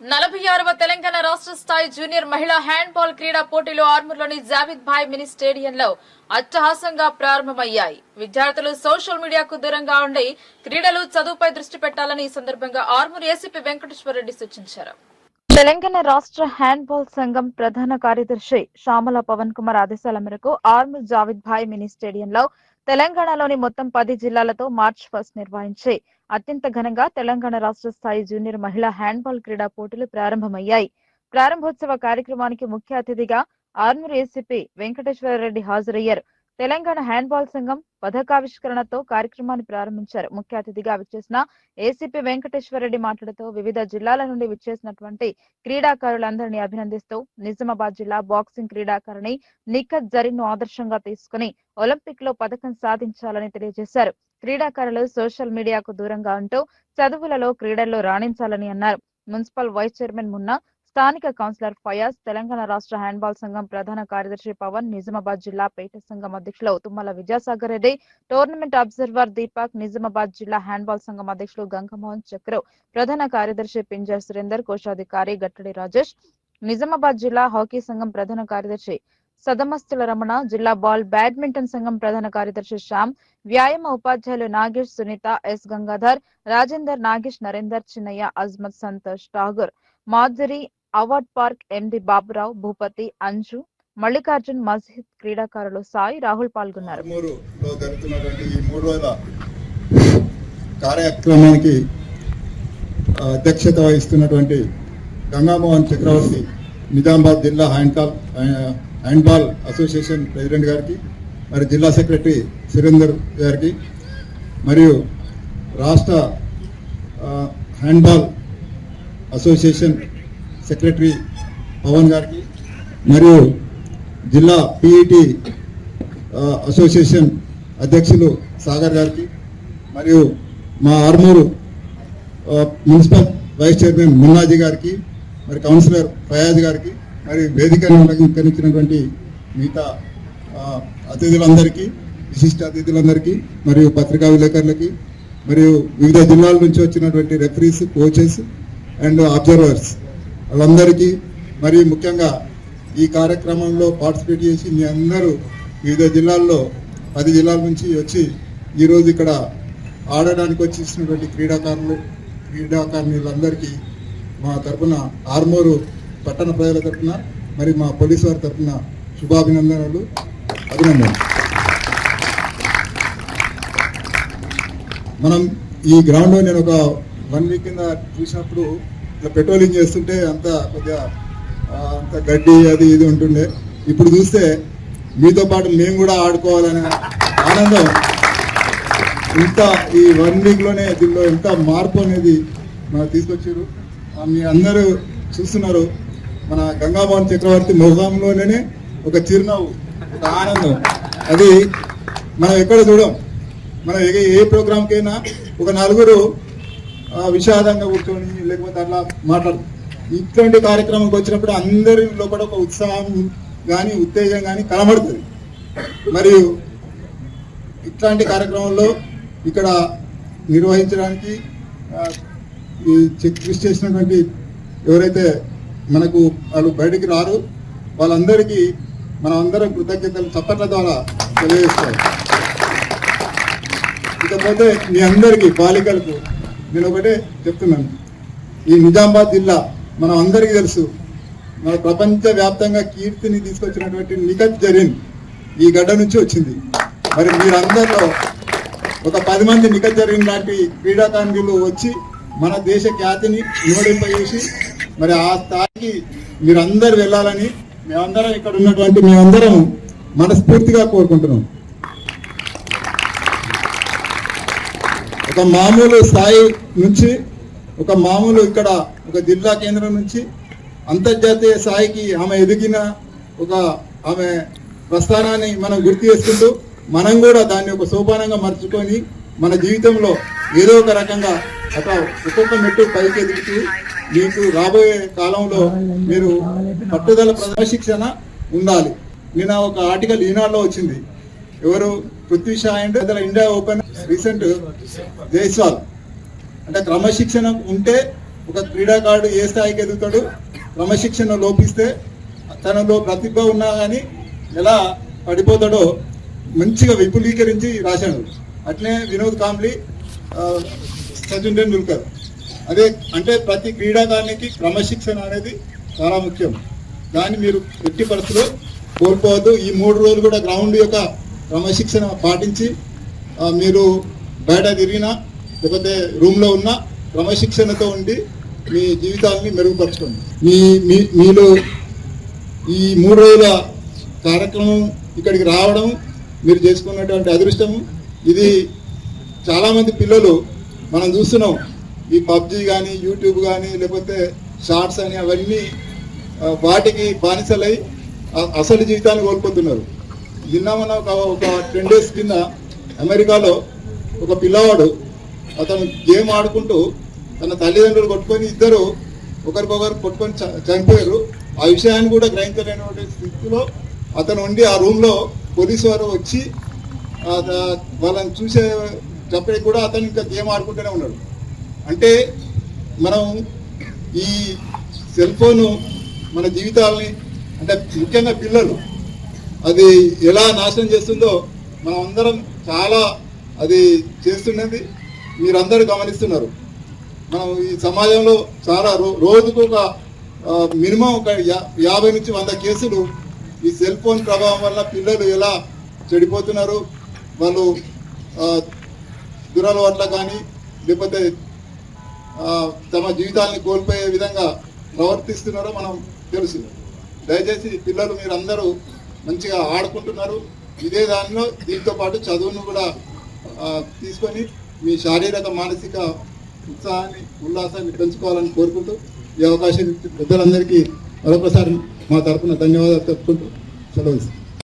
నలభై ఆరవ తెలంగాణ రాష్ట్ర స్థాయి జూనియర్ మహిళా హ్యాండ్బాల్ క్రీడా పోటీలు ఆర్మూర్లోని జావిద్ భాయ్ మినీ స్టేడియంలో అట్టహాసంగా ప్రారంభమయ్యాయి. విద్యార్థులు సోషల్ మీడియాకు దూరంగా ఉండి క్రీడలు చదువుపై దృష్టి పెట్టాలని ఈ సందర్భంగా ఆర్మూర్ ఏసీపీ వెంకటేశ్వరరెడ్డి సూచించారు. తెలంగాణ రాష్ట్ర హ్యాండ్బాల్ సంఘం ప్రధాన కార్యదర్శి శ్యామల పవన్ కుమార్ ఆదేశాల మేరకు ఆర్మూర్ జావిద్ భాయ్ మినీ స్టేడియంలో తెలంగాణలోని మొత్తం పది జిల్లాలతో మార్చ్ ఫస్ట్ నిర్వహించి అత్యంత ఘనంగా తెలంగాణ రాష్ట్ర స్థాయి జూనియర్ మహిళా హ్యాండ్బాల్ క్రీడా పోటీలు ప్రారంభమయ్యాయి. ప్రారంభోత్సవ కార్యక్రమానికి ముఖ్య అతిథిగా ఆర్మూర్ ఏసీపీ వెంకటేశ్వరరెడ్డి హాజరయ్యారు. తెలంగాణ హ్యాండ్బాల్ సంఘం పథకావిష్కరణతో కార్యక్రమాన్ని ప్రారంభించారు. ముఖ్య అతిథిగా విచ్చేసిన ఏసీపీ వెంకటేశ్వరరెడ్డి మాట్లాడుతూ వివిధ జిల్లాల నుండి విచ్చేసినటువంటి క్రీడాకారులందరినీ అభినందిస్తూ నిజామాబాద్ జిల్లా బాక్సింగ్ క్రీడాకారిణి నిఖత్ జరీన్ను ఆదర్శంగా తీసుకుని ఒలింపిక్లో పథకం సాధించాలని తెలియజేశారు. క్రీడాకారులు సోషల్ మీడియాకు దూరంగా ఉంటూ చదువులలో క్రీడల్లో రాణించాలని అన్నారు. మున్సిపల్ వైస్ చైర్మన్ మున్నా స్థానిక కౌన్సిలర్ ఫయాజ్ తెలంగాణ రాష్ట్ర హ్యాండ్బాల్ సంఘం ప్రధాన కార్యదర్శి పవన్ నిజామాబాద్ జిల్లా పేట సంఘం అధ్యక్షులు తుమ్మల విద్యాసాగర్ రెడ్డి టోర్నమెంట్ అబ్జర్వర్ దీపక్ నిజామాబాద్ జిల్లా హ్యాండ్బాల్ సంఘం అధ్యక్షులు గంగమోహన్ చక్ర ప్రధాన కార్యదర్శి పింజర్ సురేందర్ కోశాధికారి గట్టడి రాజేష్ నిజామాబాద్ జిల్లా హాకీ సంఘం ప్రధాన కార్యదర్శి సదమస్తుల రమణ జిల్లా బాల్ బ్యాడ్మింటన్ సంఘం ప్రధాన కార్యదర్శి శ్యామ్ వ్యాయామ ఉపాధ్యాయులు Nagesh Sunitha S Gangadhar Rajender Nagesh Narender Chinnaiah Azmath Santosh Thakur Madhuri award park MD Baburao Bhupathi Anju Mallikarjun మస్జిద్ క్రీడాకారులు సాయి రాహుల్ పాల్గొన్నారు. జరుగుతున్నటువంటి కార్యక్రమానికి అధ్యక్షత వహిస్తున్నటువంటి గంగామోహన్ చక్రవర్తి నిజామాబాద్ జిల్లా హ్యాండ్బాల్ హ్యాండ్బాల్ అసోసియేషన్ ప్రెసిడెంట్ గారికి మరి జిల్లా సెక్రటరీ సురేందర్ గారికి మరియు రాష్ట్ర హ్యాండ్బాల్ అసోసియేషన్ సెక్రటరీ పవన్ గారికి మరియు జిల్లా పిఈటి అసోసియేషన్ అధ్యక్షులు సాగర్ గారికి మరియు మా Armoor municipal vice chairman Munnaji గారికి మరి కౌన్సిలర్ ఫయాజ్ గారికి మరి వేదికను అలంకరించినటువంటి మిగతా అతిథులందరికీ విశిష్ట అతిథులందరికీ మరియు పత్రికా విలేకరులకి మరియు వివిధ జిల్లాల నుంచి వచ్చినటువంటి రెఫరీస్ కోచెస్ అండ్ అబ్జర్వర్స్ వాళ్ళందరికీ మరి ముఖ్యంగా ఈ కార్యక్రమంలో పార్టిసిపేట్ చేసి మీ అందరూ వివిధ జిల్లాల్లో పది జిల్లాల నుంచి వచ్చి ఈరోజు ఇక్కడ ఆడడానికి వచ్చేసినటువంటి క్రీడాకారులు క్రీడాకారులందరికీ మా తరపున ఆర్మూరు పట్టణ ప్రజల తరపున మరి మా పోలీసు వారి తరపున శుభాభినందనలు అభినందనలు. మనం ఈ గ్రౌండ్లో నేను ఒక వన్ వీక్ కింద చూసినప్పుడు ఇట్లా పెట్రోలింగ్ చేస్తుంటే అంత కొద్దిగా అంత గడ్డి అది ఇది ఉంటుండే. ఇప్పుడు చూస్తే మీతో పాటు మేము కూడా ఆడుకోవాలనే ఆనందం. ఇంత ఈ వన్ వీక్లోనే దీనిలో ఎంత మార్పు అనేది మనకు తీసుకొచ్చారు. మీ అందరూ చూస్తున్నారు. మన గంగాభవన్ చక్రవర్తి మొహంలోనే ఒక చిరునవ్వు ఒక ఆనందం. అది మనం ఎక్కడ చూడం? మనం ఏ ఏ ప్రోగ్రామ్కైనా ఒక నలుగురు విషాదంగా కూర్చొని లేకపోతే అట్లా మాట్లాడు. ఇట్లాంటి కార్యక్రమంకి వచ్చినప్పుడు అందరి లోపల ఒక ఉత్సాహం కానీ ఉత్తేజం కానీ కనబడుతుంది. మరియు ఇట్లాంటి కార్యక్రమంలో ఇక్కడ నిర్వహించడానికి ఈ చెక్ కృషి చేసినటువంటి ఎవరైతే మనకు వాళ్ళు బయటికి రారు వాళ్ళందరికీ మనం అందరం కృతజ్ఞతలు చప్పట్ల ద్వారా తెలియజేస్తాం ఇకపోతే మీ అందరికీ బాలికలకు నేను ఒకటే చెప్తున్నాను. ఈ నిజామాబాద్ జిల్లా మనం అందరికీ తెలుసు మన ప్రపంచ వ్యాప్తంగా కీర్తిని తీసుకొచ్చినటువంటి నిఖత్ జరీన్ ఈ గడ్డ నుంచి వచ్చింది. మరి మీరందరిలో ఒక పది మంది నిఖత్ జరీన్ లాంటి క్రీడాకారులు వచ్చి మన దేశ ఖ్యాతిని ఇనుమడింపజేసి మరి ఆ స్థాయికి మీరందరూ వెళ్ళాలని మేమందరం ఇక్కడ ఉన్నటువంటి మేమందరం మనస్ఫూర్తిగా కోరుకుంటున్నాం. ఒక మామూలు స్థాయి నుంచి ఒక మామూలు ఇక్కడ ఒక జిల్లా కేంద్రం నుంచి అంతర్జాతీయ స్థాయికి ఆమె ఎదిగిన ఒక ఆమె ప్రస్థానాన్ని మనం గుర్తు చేసుకుంటూ మనం కూడా దాన్ని ఒక సోపానంగా మర్చుకొని మన జీవితంలో ఏదో ఒక రకంగా అట్లా ఒక్కొక్క మెట్టు పైకి ఎదుగుతూ మీకు రాబోయే కాలంలో మీరు పట్టుదల ప్రశిక్షణ ఉండాలి. నిన్న ఒక ఆర్టికల్ ఈనాడులో వచ్చింది. ఎవరు Prithvi Shaw and India open recent Jaiswal. అంటే క్రమశిక్షణ ఉంటే ఒక క్రీడాకారుడు ఏ స్థాయికి ఎదుగుతాడు క్రమశిక్షణ లోపిస్తే తనలో ప్రతిభ ఉన్నా కానీ ఎలా పడిపోతాడో మంచిగా విపులీకరించి రాశాడు. అట్లే వినోద్ కాంబ్లీ సచిన్ టెండూల్కర్. అదే అంటే ప్రతి క్రీడాకారునికి క్రమశిక్షణ అనేది చాలా ముఖ్యం. దాన్ని మీరు ఎట్టి పరిస్థితుల్లో కోల్పోవద్దు. ఈ మూడు రోజులు కూడా గ్రౌండ్ యొక్క క్రమశిక్షణ పాటించి మీరు బయట తిరిగినా లేకపోతే రూమ్లో ఉన్న క్రమశిక్షణతో ఉండి మీ జీవితాలని మెరుగుపరచుకోండి. మీ మీ మీలో ఈ మూడు రోజుల కార్యక్రమం ఇక్కడికి రావడం మీరు చేసుకున్నటువంటి అదృష్టము ఇది చాలామంది పిల్లలు మనం చూస్తున్నాం. ఈ పబ్జి కానీ యూట్యూబ్ కానీ లేకపోతే షార్ట్స్ అని అవన్నీ వాటికి బానిసలై అసలు జీవితాన్ని కోల్పోతున్నారు. నిన్న మన ఒక ఒక టెన్ డేస్ కింద అమెరికాలో ఒక పిల్లవాడు అతను గేమ్ ఆడుకుంటూ తన తల్లిదండ్రులు కొట్టుకొని ఇద్దరు ఒకరికొకరు కొట్టుకొని చ- చనిపోయారు ఆ విషయాన్ని కూడా గ్రహించలేనటువంటి స్థితిలో అతను ఉండి ఆ రూమ్లో పోలీసు వారు వచ్చి వాళ్ళని చూసే చెప్పడానికి కూడా అతను ఇంకా గేమ్ ఆడుకుంటూనే ఉన్నాడు. అంటే మనం ఈ సెల్ ఫోను మన జీవితాలని అంటే ముఖ్యంగా పిల్లలు అది ఎలా నాశనం చేస్తుందో మనం అందరం చాలా అది చేస్తున్నది మీరందరూ గమనిస్తున్నారు. మనం ఈ సమాజంలో చాలా రో- రోజుకు ఒక మినిమం ఒక యా- యాభై నుంచి వంద కేసులు ఈ సెల్ ఫోన్ ప్రభావం వల్ల పిల్లలు ఎలా చెడిపోతున్నారు వాళ్ళు దురలవాట్ల కానీ లేకపోతే తమ జీవితాన్ని కోల్పోయే విధంగా ప్రవర్తిస్తున్నారో మనం తెలుసు. దయచేసి పిల్లలు మీరందరూ మంచిగా ఆడుకుంటున్నారు. ఇదే దానిలో దీంతో పాటు చదువును కూడా తీసుకొని మీ శారీరక మానసిక ఉత్సాహాన్ని ఉల్లాసాన్ని పెంచుకోవాలని కోరుకుంటూ ఈ అవకాశం పెద్దలందరికీ మరొకసారి మా తరపున ధన్యవాదాలు చెప్పుకుంటూ సెలవు